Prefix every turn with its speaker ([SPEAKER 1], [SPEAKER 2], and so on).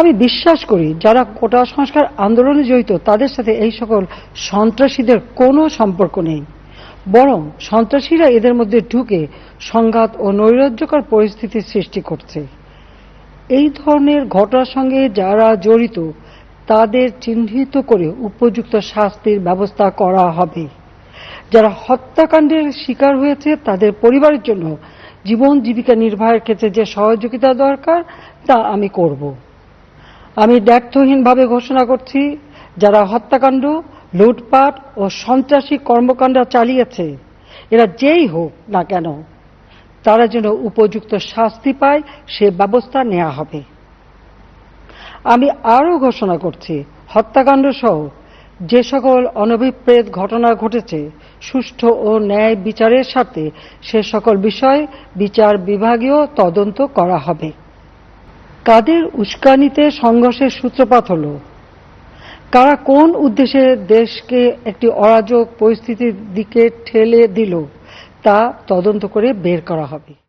[SPEAKER 1] আমি বিশ্বাস করি, যারা কোটা সংস্কার আন্দোলনে জড়িত, তাদের সাথে এই সকল সন্ত্রাসীদের কোনো সম্পর্ক নেই। বরং সন্ত্রাসীরা এদের মধ্যে ঢুকে সংঘাত ও নৈরাজ্যকর পরিস্থিতির সৃষ্টি করছে। এই ধরনের ঘটনার সঙ্গে যারা জড়িত, তাদের চিহ্নিত করে উপযুক্ত শাস্তির ব্যবস্থা করা হবে। যারা হত্যাকাণ্ডের শিকার হয়েছে, তাদের পরিবারের জন্য জীবন জীবিকা নির্বাহের ক্ষেত্রে যে সহযোগিতা দরকার, তা আমি করব। আমি দ্ব্যর্থহীনভাবে ঘোষণা করছি, যারা হত্যাকাণ্ড, লুটপাট ও সন্ত্রাসী কর্মকাণ্ড চালিয়েছে, এরা যেই হোক না কেন, তারা যেন উপযুক্ত শাস্তি পায়, সে ব্যবস্থা নেওয়া হবে। আমি আরও ঘোষণা করছি হত্যাকাণ্ড সহ যে সকল অনভিপ্রেত ঘটনা ঘটেছে, সুষ্ঠু ও ন্যায় বিচারের সাথে সে সকল বিষয় বিচার বিভাগীয় তদন্ত করা হবে। কাদের উস্কানিতে সংঘর্ষের সূত্রপাত হল। কারা কোন উদ্দেশ্যে দেশকে একটি অরাজক পরিস্থিতির দিকে ঠেলে দিল, তা তদন্ত করে বের করা হবে।